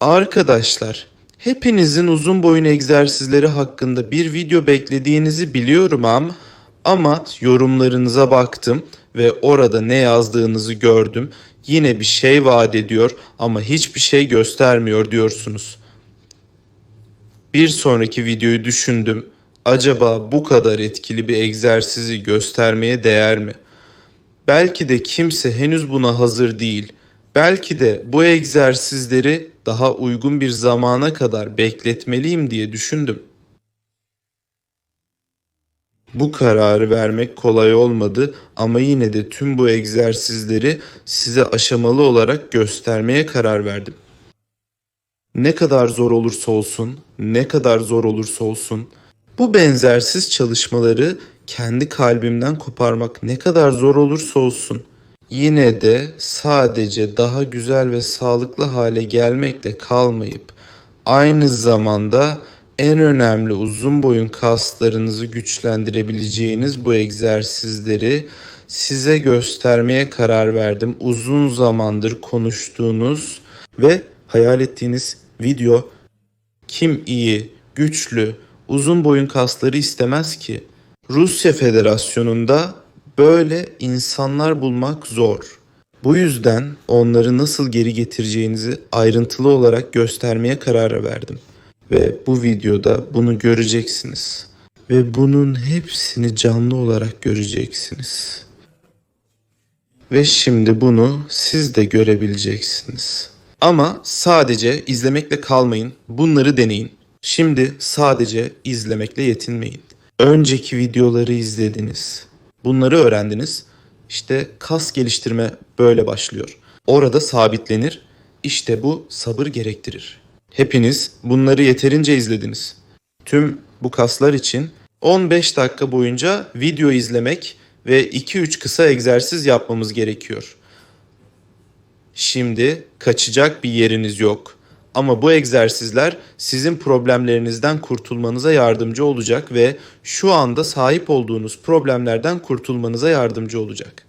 Arkadaşlar, hepinizin uzun boyun egzersizleri hakkında bir video beklediğinizi biliyorum ama ama yorumlarınıza baktım ve orada ne yazdığınızı gördüm. Yine bir şey vaat ediyor ama hiçbir şey göstermiyor diyorsunuz. Bir sonraki videoyu düşündüm. Acaba bu kadar etkili bir egzersizi göstermeye değer mi? Belki de kimse henüz buna hazır değil. Belki de bu egzersizleri daha uygun bir zamana kadar bekletmeliyim diye düşündüm. Bu kararı vermek kolay olmadı ama yine de tüm bu egzersizleri size aşamalı olarak göstermeye karar verdim. Ne kadar zor olursa olsun, ne kadar zor olursa olsun bu benzersiz çalışmaları kendi kalbimden koparmak ne kadar zor olursa olsun yine de sadece daha güzel ve sağlıklı hale gelmekle kalmayıp aynı zamanda en önemli uzun boyun kaslarınızı güçlendirebileceğiniz bu egzersizleri size göstermeye karar verdim. Uzun zamandır konuştuğunuz ve hayal ettiğiniz video kim iyi, güçlü, uzun boyun kasları istemez ki? Rusya Federasyonu'nda böyle insanlar bulmak zor. Bu yüzden onları nasıl geri getireceğinizi ayrıntılı olarak göstermeye karar verdim. Ve bu videoda bunu göreceksiniz. Ve bunun hepsini canlı olarak göreceksiniz. Ve şimdi bunu siz de görebileceksiniz. Ama sadece izlemekle kalmayın. Bunları deneyin. Şimdi sadece izlemekle yetinmeyin. Önceki videoları izlediniz. Bunları öğrendiniz. İşte kas geliştirme böyle başlıyor. Orada sabitlenir. İşte bu sabır gerektirir. Hepiniz bunları yeterince izlediniz. Tüm bu kaslar için 15 dakika boyunca video izlemek ve 2-3 kısa egzersiz yapmamız gerekiyor. Şimdi kaçacak bir yeriniz yok. Ama bu egzersizler sizin problemlerinizden kurtulmanıza yardımcı olacak ve şu anda sahip olduğunuz problemlerden kurtulmanıza yardımcı olacak.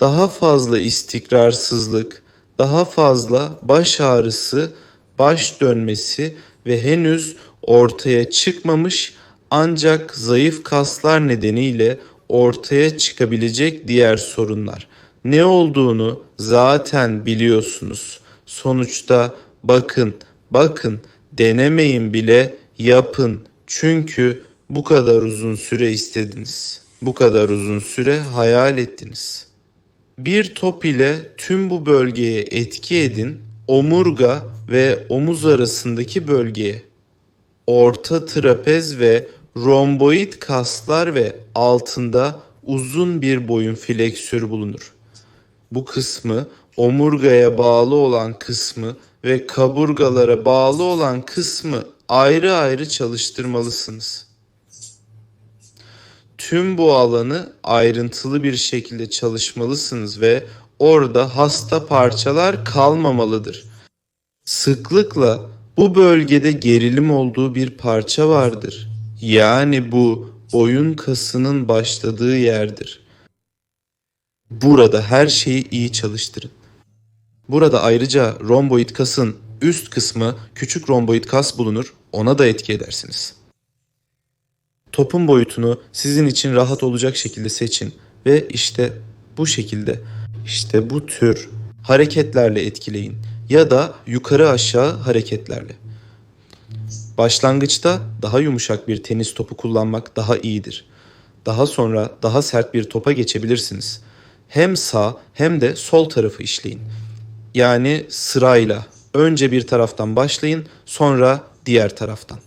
Daha fazla istikrarsızlık, daha fazla baş ağrısı, baş dönmesi ve henüz ortaya çıkmamış ancak zayıf kaslar nedeniyle ortaya çıkabilecek diğer sorunlar. Ne olduğunu zaten biliyorsunuz. Sonuçta bakın, bakın, denemeyin bile yapın. Çünkü bu kadar uzun süre istediniz. Bu kadar uzun süre hayal ettiniz. Bir top ile tüm bu bölgeye etki edin. Omurga ve omuz arasındaki bölgeye. Orta trapez ve romboid kaslar ve altında uzun bir boyun fleksörü bulunur. Bu kısmı omurgaya bağlı olan kısmı ve kaburgalara bağlı olan kısmı ayrı ayrı çalıştırmalısınız. Tüm bu alanı ayrıntılı bir şekilde çalışmalısınız ve orada hasta parçalar kalmamalıdır. Sıklıkla bu bölgede gerilim olduğu bir parça vardır. Yani bu boyun kasının başladığı yerdir. Burada her şeyi iyi çalıştırın. Burada ayrıca romboid kasın üst kısmı küçük romboid kas bulunur. Ona da etki edersiniz. Topun boyutunu sizin için rahat olacak şekilde seçin ve işte bu şekilde işte bu tür hareketlerle etkileyin ya da yukarı aşağı hareketlerle. Başlangıçta daha yumuşak bir tenis topu kullanmak daha iyidir. Daha sonra daha sert bir topa geçebilirsiniz. Hem sağ hem de sol tarafı işleyin. Yani sırayla önce bir taraftan başlayın, sonra diğer taraftan.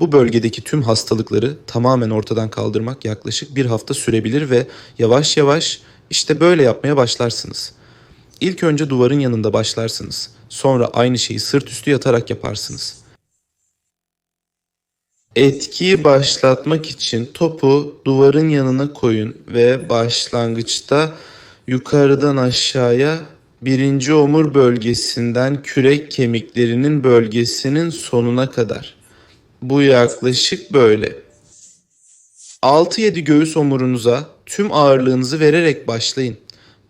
Bu bölgedeki tüm hastalıkları tamamen ortadan kaldırmak yaklaşık bir hafta sürebilir ve yavaş yavaş işte böyle yapmaya başlarsınız. İlk önce duvarın yanında başlarsınız. Sonra aynı şeyi sırt üstü yatarak yaparsınız. Etkiyi başlatmak için topu duvarın yanına koyun ve başlangıçta yukarıdan aşağıya birinci omur bölgesinden kürek kemiklerinin bölgesinin sonuna kadar. Bu yaklaşık böyle. 6-7 göğüs omurunuza tüm ağırlığınızı vererek başlayın.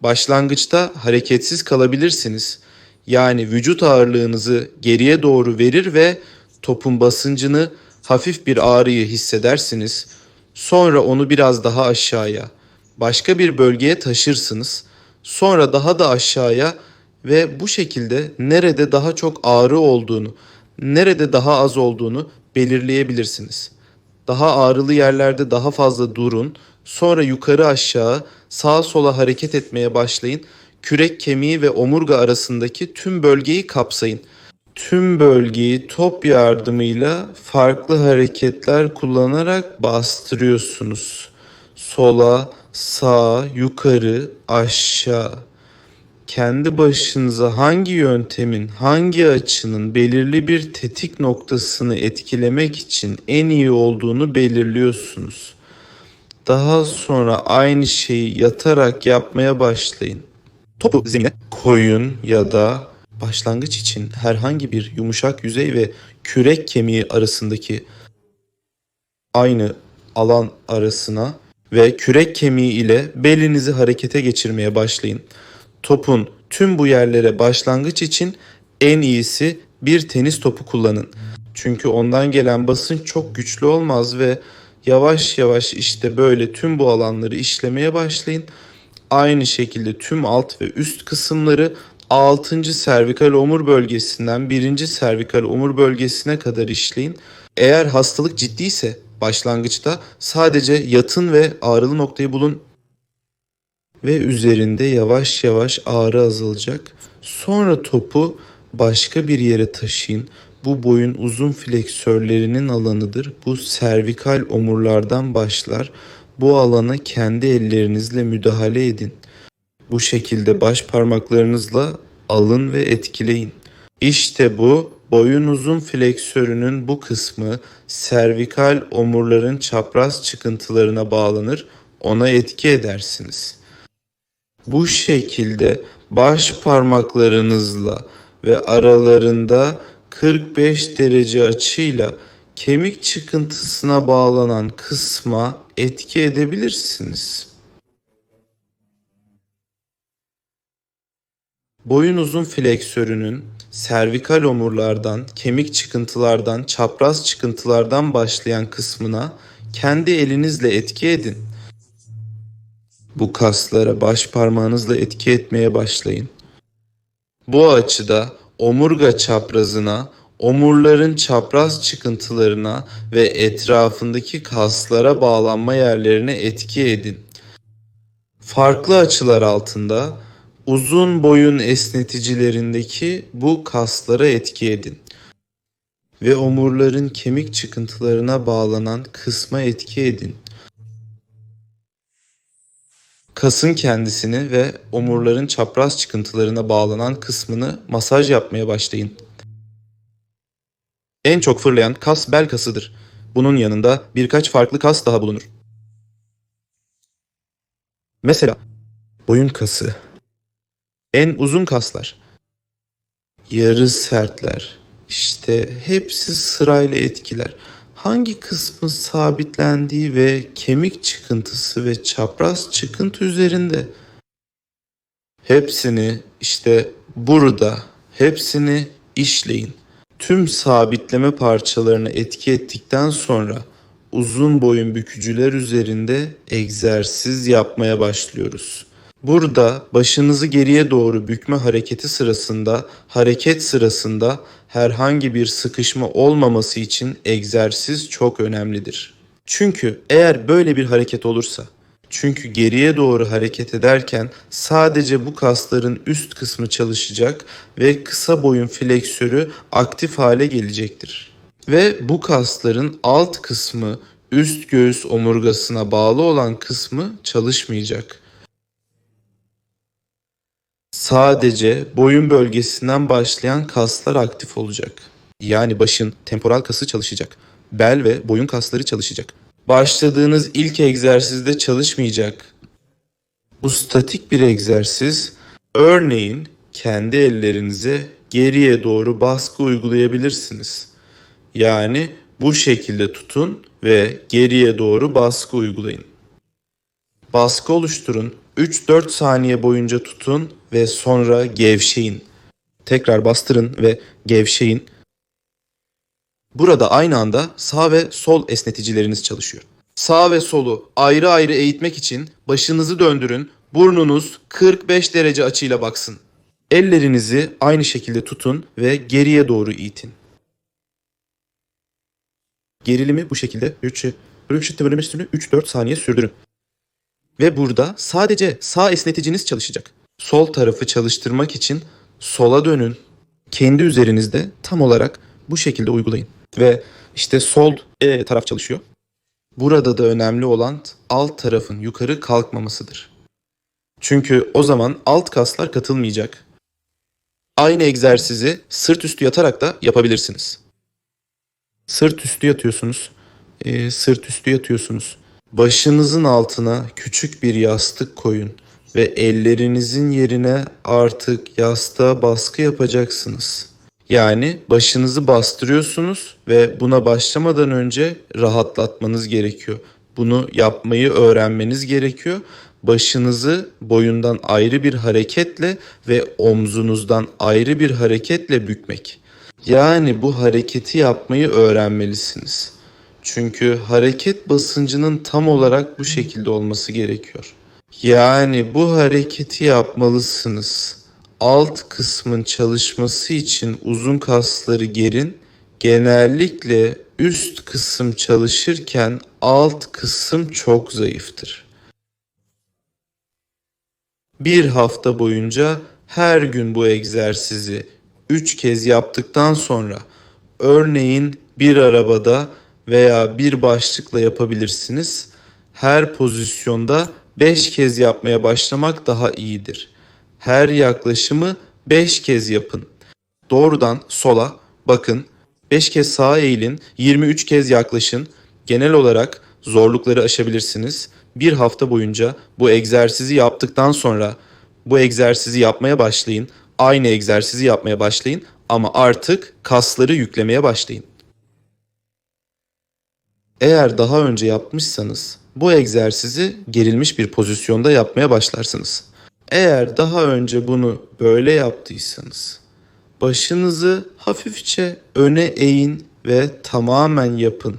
Başlangıçta hareketsiz kalabilirsiniz. yani vücut ağırlığınızı geriye doğru verir ve topun basıncını hafif bir ağrıyı hissedersiniz. Sonra onu biraz daha aşağıya, başka bir bölgeye taşırsınız. Sonra daha da aşağıya ve bu şekilde nerede daha çok ağrı olduğunu, nerede daha az olduğunu belirleyebilirsiniz. Daha ağrılı yerlerde daha fazla durun. Sonra yukarı aşağı, sağa sola hareket etmeye başlayın. Kürek kemiği ve omurga arasındaki tüm bölgeyi kapsayın. Tüm bölgeyi top yardımıyla farklı hareketler kullanarak bastırıyorsunuz. Sola, sağa, yukarı, aşağı kendi başınıza hangi yöntemin, hangi açının belirli bir tetik noktasını etkilemek için en iyi olduğunu belirliyorsunuz. Daha sonra aynı şeyi yatarak yapmaya başlayın. Topu zemine koyun ya da başlangıç için herhangi bir yumuşak yüzey ve kürek kemiği arasındaki aynı alan arasına ve kürek kemiği ile belinizi harekete geçirmeye başlayın. Topun tüm bu yerlere başlangıç için en iyisi bir tenis topu kullanın. Çünkü ondan gelen basınç çok güçlü olmaz ve yavaş yavaş işte böyle tüm bu alanları işlemeye başlayın. Aynı şekilde tüm alt ve üst kısımları 6. servikal omur bölgesinden 1. servikal omur bölgesine kadar işleyin. Eğer hastalık ciddiyse başlangıçta sadece yatın ve ağrılı noktayı bulun ve üzerinde yavaş yavaş ağrı azalacak. Sonra topu başka bir yere taşıyın. Bu boyun uzun fleksörlerinin alanıdır. Bu servikal omurlardan başlar. Bu alana kendi ellerinizle müdahale edin. Bu şekilde baş parmaklarınızla alın ve etkileyin. İşte bu boyun uzun fleksörünün bu kısmı servikal omurların çapraz çıkıntılarına bağlanır. Ona etki edersiniz. Bu şekilde baş parmaklarınızla ve aralarında 45 derece açıyla kemik çıkıntısına bağlanan kısma etki edebilirsiniz. Boyun uzun fleksörünün servikal omurlardan, kemik çıkıntılardan, çapraz çıkıntılardan başlayan kısmına kendi elinizle etki edin. Bu kaslara baş parmağınızla etki etmeye başlayın. Bu açıda omurga çaprazına, omurların çapraz çıkıntılarına ve etrafındaki kaslara bağlanma yerlerine etki edin. Farklı açılar altında uzun boyun esneticilerindeki bu kaslara etki edin ve omurların kemik çıkıntılarına bağlanan kısma etki edin. Kasın kendisini ve omurların çapraz çıkıntılarına bağlanan kısmını masaj yapmaya başlayın. En çok fırlayan kas bel kasıdır. Bunun yanında birkaç farklı kas daha bulunur. Mesela boyun kası, en uzun kaslar, yarı sertler, işte hepsi sırayla etkiler. Hangi kısmı sabitlendiği ve kemik çıkıntısı ve çapraz çıkıntı üzerinde. Hepsini işte burada, hepsini işleyin. Tüm sabitleme parçalarını etki ettikten sonra uzun boyun bükücüler üzerinde egzersiz yapmaya başlıyoruz. Burada başınızı geriye doğru bükme hareketi sırasında, hareket sırasında herhangi bir sıkışma olmaması için egzersiz çok önemlidir. Çünkü eğer böyle bir hareket olursa, çünkü geriye doğru hareket ederken sadece bu kasların üst kısmı çalışacak ve kısa boyun fleksörü aktif hale gelecektir. Ve bu kasların alt kısmı üst göğüs omurgasına bağlı olan kısmı çalışmayacak. Sadece boyun bölgesinden başlayan kaslar aktif olacak. Yani başın temporal kası çalışacak. Bel ve boyun kasları çalışacak. Başladığınız ilk egzersizde çalışmayacak. Bu statik bir egzersiz. Örneğin kendi ellerinize geriye doğru baskı uygulayabilirsiniz. Yani bu şekilde tutun ve geriye doğru baskı uygulayın. Baskı oluşturun 3-4 saniye boyunca tutun ve sonra gevşeyin. tekrar bastırın ve gevşeyin. Burada aynı anda sağ ve sol esneticileriniz çalışıyor. Sağ ve solu ayrı ayrı eğitmek için başınızı döndürün, burnunuz 45 derece açıyla baksın. Ellerinizi aynı şekilde tutun ve geriye doğru itin. Gerilimi bu şekilde 3 3-4 saniye sürdürün. Ve burada sadece sağ esneticiniz çalışacak. Sol tarafı çalıştırmak için sola dönün. Kendi üzerinizde tam olarak bu şekilde uygulayın. Ve işte sol e, taraf çalışıyor. Burada da önemli olan alt tarafın yukarı kalkmamasıdır. Çünkü o zaman alt kaslar katılmayacak. Aynı egzersizi sırt üstü yatarak da yapabilirsiniz. Sırt üstü yatıyorsunuz. Ee, sırt üstü yatıyorsunuz. Başınızın altına küçük bir yastık koyun ve ellerinizin yerine artık yastığa baskı yapacaksınız. Yani başınızı bastırıyorsunuz ve buna başlamadan önce rahatlatmanız gerekiyor. Bunu yapmayı öğrenmeniz gerekiyor. Başınızı boyundan ayrı bir hareketle ve omzunuzdan ayrı bir hareketle bükmek. Yani bu hareketi yapmayı öğrenmelisiniz. Çünkü hareket basıncının tam olarak bu şekilde olması gerekiyor. Yani bu hareketi yapmalısınız. Alt kısmın çalışması için uzun kasları gerin. Genellikle üst kısım çalışırken alt kısım çok zayıftır. Bir hafta boyunca her gün bu egzersizi 3 kez yaptıktan sonra örneğin bir arabada veya bir başlıkla yapabilirsiniz. Her pozisyonda 5 kez yapmaya başlamak daha iyidir. Her yaklaşımı 5 kez yapın. Doğrudan sola bakın. 5 kez sağa eğilin. 23 kez yaklaşın. Genel olarak zorlukları aşabilirsiniz. Bir hafta boyunca bu egzersizi yaptıktan sonra bu egzersizi yapmaya başlayın. Aynı egzersizi yapmaya başlayın ama artık kasları yüklemeye başlayın. Eğer daha önce yapmışsanız bu egzersizi gerilmiş bir pozisyonda yapmaya başlarsınız. Eğer daha önce bunu böyle yaptıysanız başınızı hafifçe öne eğin ve tamamen yapın.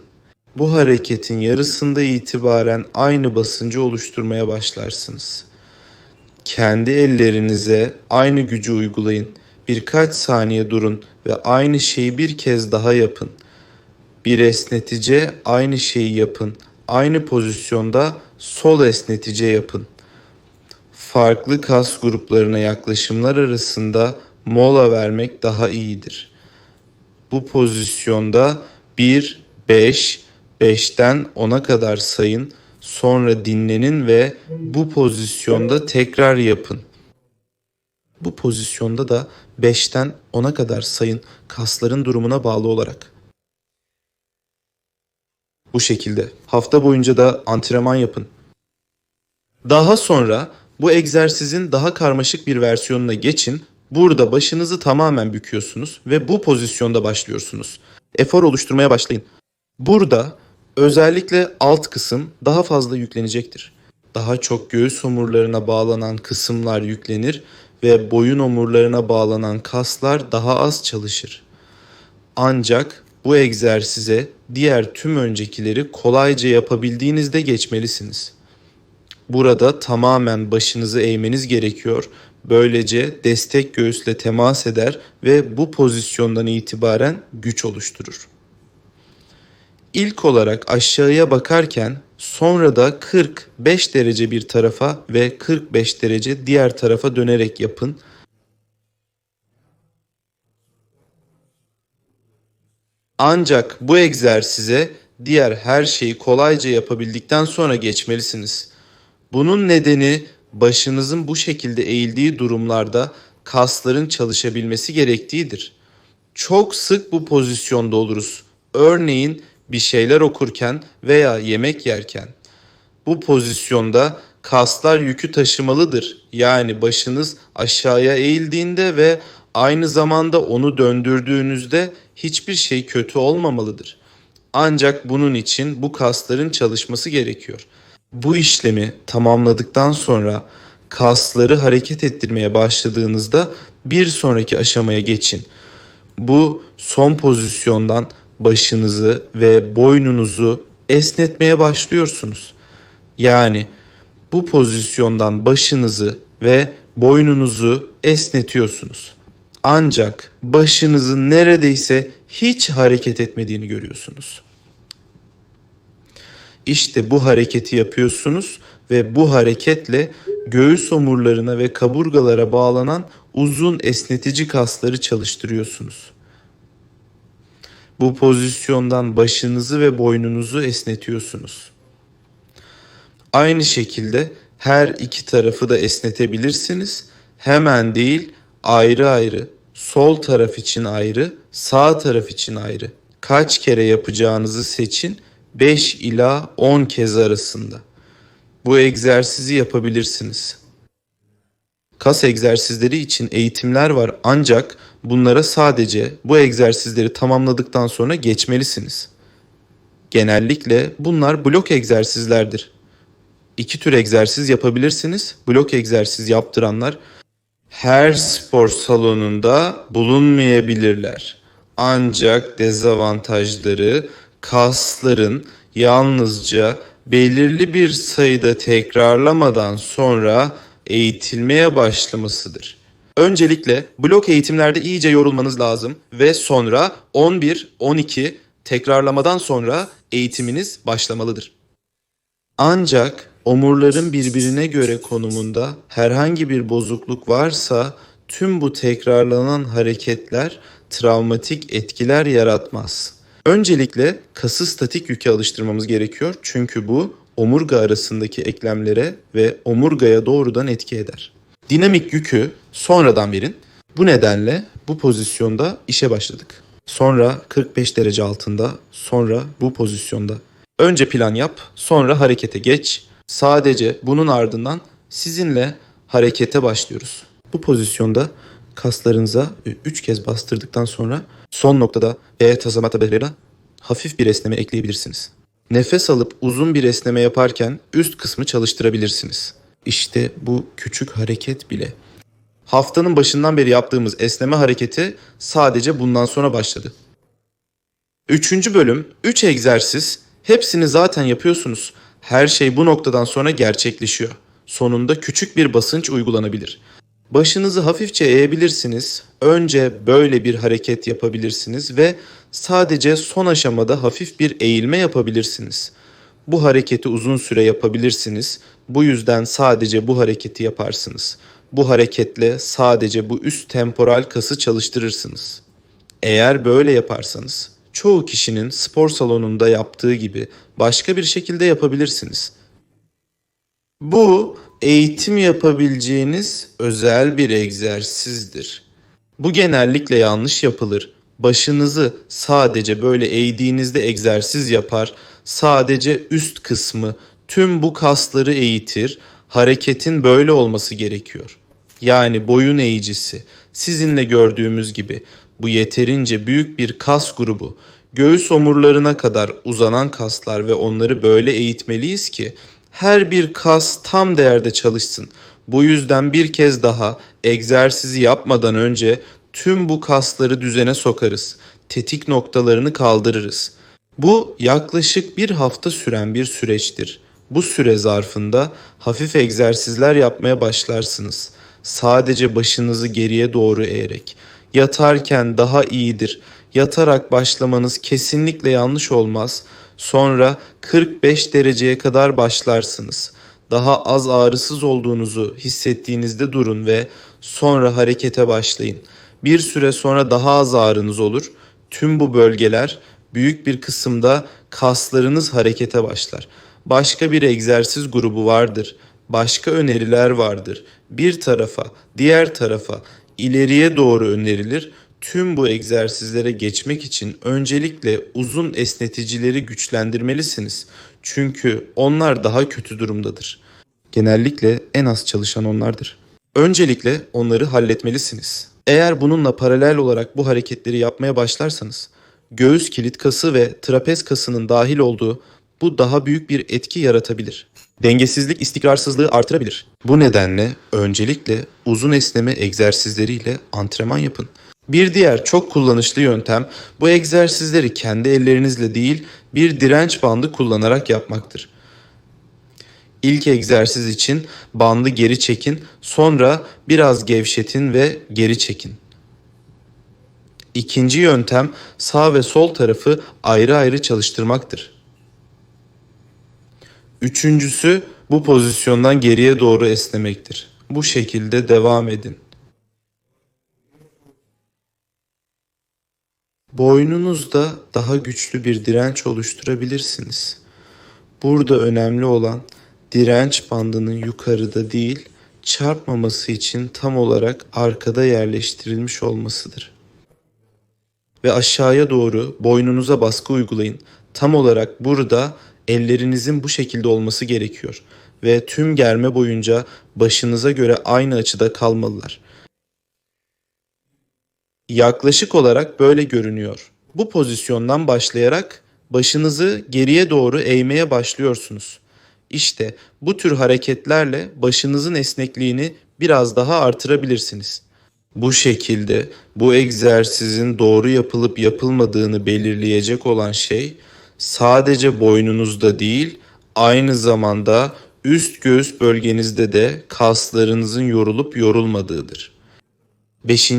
Bu hareketin yarısında itibaren aynı basıncı oluşturmaya başlarsınız. Kendi ellerinize aynı gücü uygulayın. Birkaç saniye durun ve aynı şeyi bir kez daha yapın. Bir esnetice aynı şeyi yapın. Aynı pozisyonda sol esnetice yapın. Farklı kas gruplarına yaklaşımlar arasında mola vermek daha iyidir. Bu pozisyonda 1, 5, 5'ten 10'a kadar sayın, sonra dinlenin ve bu pozisyonda tekrar yapın. Bu pozisyonda da 5'ten 10'a kadar sayın kasların durumuna bağlı olarak. Bu şekilde hafta boyunca da antrenman yapın. Daha sonra bu egzersizin daha karmaşık bir versiyonuna geçin. Burada başınızı tamamen büküyorsunuz ve bu pozisyonda başlıyorsunuz. Efor oluşturmaya başlayın. Burada özellikle alt kısım daha fazla yüklenecektir. Daha çok göğüs omurlarına bağlanan kısımlar yüklenir ve boyun omurlarına bağlanan kaslar daha az çalışır. Ancak bu egzersize diğer tüm öncekileri kolayca yapabildiğinizde geçmelisiniz. Burada tamamen başınızı eğmeniz gerekiyor. Böylece destek göğüsle temas eder ve bu pozisyondan itibaren güç oluşturur. İlk olarak aşağıya bakarken sonra da 45 derece bir tarafa ve 45 derece diğer tarafa dönerek yapın. Ancak bu egzersize diğer her şeyi kolayca yapabildikten sonra geçmelisiniz. Bunun nedeni başınızın bu şekilde eğildiği durumlarda kasların çalışabilmesi gerektiğidir. Çok sık bu pozisyonda oluruz. Örneğin bir şeyler okurken veya yemek yerken. Bu pozisyonda kaslar yükü taşımalıdır. Yani başınız aşağıya eğildiğinde ve aynı zamanda onu döndürdüğünüzde hiçbir şey kötü olmamalıdır. Ancak bunun için bu kasların çalışması gerekiyor. Bu işlemi tamamladıktan sonra kasları hareket ettirmeye başladığınızda bir sonraki aşamaya geçin. Bu son pozisyondan başınızı ve boynunuzu esnetmeye başlıyorsunuz. Yani bu pozisyondan başınızı ve boynunuzu esnetiyorsunuz. Ancak başınızın neredeyse hiç hareket etmediğini görüyorsunuz. İşte bu hareketi yapıyorsunuz ve bu hareketle göğüs omurlarına ve kaburgalara bağlanan uzun esnetici kasları çalıştırıyorsunuz. Bu pozisyondan başınızı ve boynunuzu esnetiyorsunuz. Aynı şekilde her iki tarafı da esnetebilirsiniz. Hemen değil, ayrı ayrı. Sol taraf için ayrı, sağ taraf için ayrı. Kaç kere yapacağınızı seçin. 5 ila 10 kez arasında. Bu egzersizi yapabilirsiniz. Kas egzersizleri için eğitimler var ancak bunlara sadece bu egzersizleri tamamladıktan sonra geçmelisiniz. Genellikle bunlar blok egzersizlerdir. İki tür egzersiz yapabilirsiniz. Blok egzersiz yaptıranlar her spor salonunda bulunmayabilirler. Ancak dezavantajları kasların yalnızca belirli bir sayıda tekrarlamadan sonra eğitilmeye başlamasıdır. Öncelikle blok eğitimlerde iyice yorulmanız lazım ve sonra 11-12 tekrarlamadan sonra eğitiminiz başlamalıdır. Ancak omurların birbirine göre konumunda herhangi bir bozukluk varsa tüm bu tekrarlanan hareketler travmatik etkiler yaratmaz. Öncelikle kası statik yüke alıştırmamız gerekiyor çünkü bu omurga arasındaki eklemlere ve omurgaya doğrudan etki eder. Dinamik yükü sonradan verin. Bu nedenle bu pozisyonda işe başladık. Sonra 45 derece altında, sonra bu pozisyonda. Önce plan yap, sonra harekete geç. Sadece bunun ardından sizinle harekete başlıyoruz. Bu pozisyonda kaslarınıza 3 kez bastırdıktan sonra son noktada E tazamata behrera hafif bir esneme ekleyebilirsiniz. Nefes alıp uzun bir esneme yaparken üst kısmı çalıştırabilirsiniz. İşte bu küçük hareket bile. Haftanın başından beri yaptığımız esneme hareketi sadece bundan sonra başladı. Üçüncü bölüm, 3 egzersiz. Hepsini zaten yapıyorsunuz. Her şey bu noktadan sonra gerçekleşiyor. Sonunda küçük bir basınç uygulanabilir. Başınızı hafifçe eğebilirsiniz. Önce böyle bir hareket yapabilirsiniz ve sadece son aşamada hafif bir eğilme yapabilirsiniz. Bu hareketi uzun süre yapabilirsiniz. Bu yüzden sadece bu hareketi yaparsınız. Bu hareketle sadece bu üst temporal kası çalıştırırsınız. Eğer böyle yaparsanız çoğu kişinin spor salonunda yaptığı gibi başka bir şekilde yapabilirsiniz. Bu eğitim yapabileceğiniz özel bir egzersizdir. Bu genellikle yanlış yapılır. Başınızı sadece böyle eğdiğinizde egzersiz yapar, sadece üst kısmı, tüm bu kasları eğitir. Hareketin böyle olması gerekiyor. Yani boyun eğicisi. Sizinle gördüğümüz gibi bu yeterince büyük bir kas grubu. Göğüs omurlarına kadar uzanan kaslar ve onları böyle eğitmeliyiz ki her bir kas tam değerde çalışsın. Bu yüzden bir kez daha egzersizi yapmadan önce tüm bu kasları düzene sokarız. Tetik noktalarını kaldırırız. Bu yaklaşık bir hafta süren bir süreçtir. Bu süre zarfında hafif egzersizler yapmaya başlarsınız. Sadece başınızı geriye doğru eğerek. Yatarken daha iyidir. Yatarak başlamanız kesinlikle yanlış olmaz. Sonra 45 dereceye kadar başlarsınız. Daha az ağrısız olduğunuzu hissettiğinizde durun ve sonra harekete başlayın. Bir süre sonra daha az ağrınız olur. Tüm bu bölgeler büyük bir kısımda kaslarınız harekete başlar. Başka bir egzersiz grubu vardır. Başka öneriler vardır. Bir tarafa, diğer tarafa, ileriye doğru önerilir. Tüm bu egzersizlere geçmek için öncelikle uzun esneticileri güçlendirmelisiniz. Çünkü onlar daha kötü durumdadır. Genellikle en az çalışan onlardır. Öncelikle onları halletmelisiniz. Eğer bununla paralel olarak bu hareketleri yapmaya başlarsanız, göğüs kilit kası ve trapez kasının dahil olduğu bu daha büyük bir etki yaratabilir. Dengesizlik istikrarsızlığı artırabilir. Bu nedenle öncelikle uzun esneme egzersizleriyle antrenman yapın. Bir diğer çok kullanışlı yöntem bu egzersizleri kendi ellerinizle değil bir direnç bandı kullanarak yapmaktır. İlk egzersiz için bandı geri çekin, sonra biraz gevşetin ve geri çekin. İkinci yöntem sağ ve sol tarafı ayrı ayrı çalıştırmaktır. Üçüncüsü bu pozisyondan geriye doğru esnemektir. Bu şekilde devam edin. Boynunuzda daha güçlü bir direnç oluşturabilirsiniz. Burada önemli olan direnç bandının yukarıda değil, çarpmaması için tam olarak arkada yerleştirilmiş olmasıdır. Ve aşağıya doğru boynunuza baskı uygulayın. Tam olarak burada ellerinizin bu şekilde olması gerekiyor ve tüm germe boyunca başınıza göre aynı açıda kalmalılar. Yaklaşık olarak böyle görünüyor. Bu pozisyondan başlayarak başınızı geriye doğru eğmeye başlıyorsunuz. İşte bu tür hareketlerle başınızın esnekliğini biraz daha artırabilirsiniz. Bu şekilde bu egzersizin doğru yapılıp yapılmadığını belirleyecek olan şey sadece boynunuzda değil, aynı zamanda üst göğüs bölgenizde de kaslarınızın yorulup yorulmadığıdır. 5.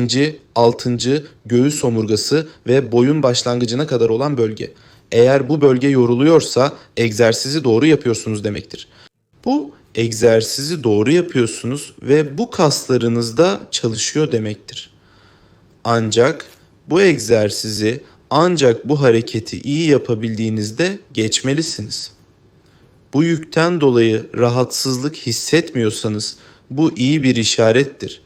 6. göğüs omurgası ve boyun başlangıcına kadar olan bölge. Eğer bu bölge yoruluyorsa egzersizi doğru yapıyorsunuz demektir. Bu egzersizi doğru yapıyorsunuz ve bu kaslarınız da çalışıyor demektir. Ancak bu egzersizi ancak bu hareketi iyi yapabildiğinizde geçmelisiniz. Bu yükten dolayı rahatsızlık hissetmiyorsanız bu iyi bir işarettir.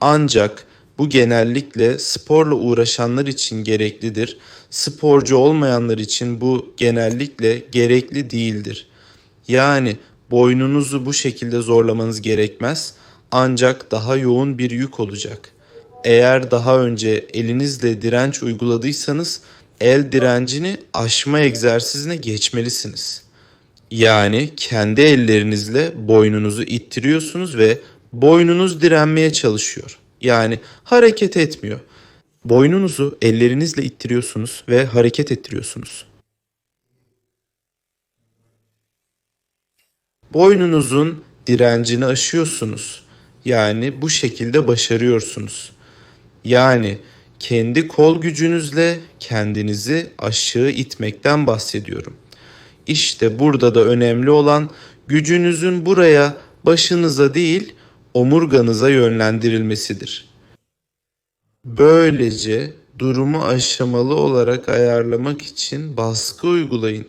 Ancak bu genellikle sporla uğraşanlar için gereklidir. Sporcu olmayanlar için bu genellikle gerekli değildir. Yani boynunuzu bu şekilde zorlamanız gerekmez ancak daha yoğun bir yük olacak. Eğer daha önce elinizle direnç uyguladıysanız el direncini aşma egzersizine geçmelisiniz. Yani kendi ellerinizle boynunuzu ittiriyorsunuz ve boynunuz direnmeye çalışıyor. Yani hareket etmiyor. Boynunuzu ellerinizle ittiriyorsunuz ve hareket ettiriyorsunuz. Boynunuzun direncini aşıyorsunuz. Yani bu şekilde başarıyorsunuz. Yani kendi kol gücünüzle kendinizi aşağı itmekten bahsediyorum. İşte burada da önemli olan gücünüzün buraya başınıza değil omurganıza yönlendirilmesidir. Böylece durumu aşamalı olarak ayarlamak için baskı uygulayın.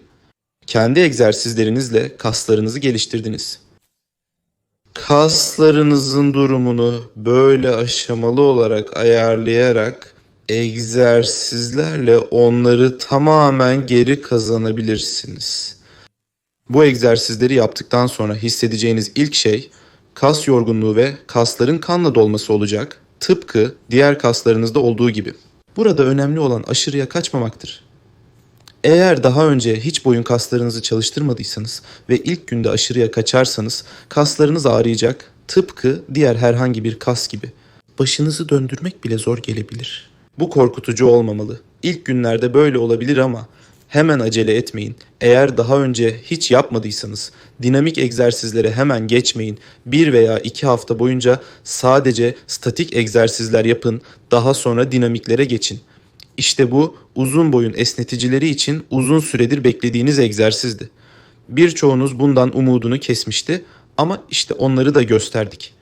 Kendi egzersizlerinizle kaslarınızı geliştirdiniz. Kaslarınızın durumunu böyle aşamalı olarak ayarlayarak egzersizlerle onları tamamen geri kazanabilirsiniz. Bu egzersizleri yaptıktan sonra hissedeceğiniz ilk şey kas yorgunluğu ve kasların kanla dolması olacak. Tıpkı diğer kaslarınızda olduğu gibi. Burada önemli olan aşırıya kaçmamaktır. Eğer daha önce hiç boyun kaslarınızı çalıştırmadıysanız ve ilk günde aşırıya kaçarsanız kaslarınız ağrıyacak tıpkı diğer herhangi bir kas gibi. Başınızı döndürmek bile zor gelebilir. Bu korkutucu olmamalı. İlk günlerde böyle olabilir ama hemen acele etmeyin. Eğer daha önce hiç yapmadıysanız dinamik egzersizlere hemen geçmeyin. Bir veya iki hafta boyunca sadece statik egzersizler yapın. Daha sonra dinamiklere geçin. İşte bu uzun boyun esneticileri için uzun süredir beklediğiniz egzersizdi. Birçoğunuz bundan umudunu kesmişti ama işte onları da gösterdik.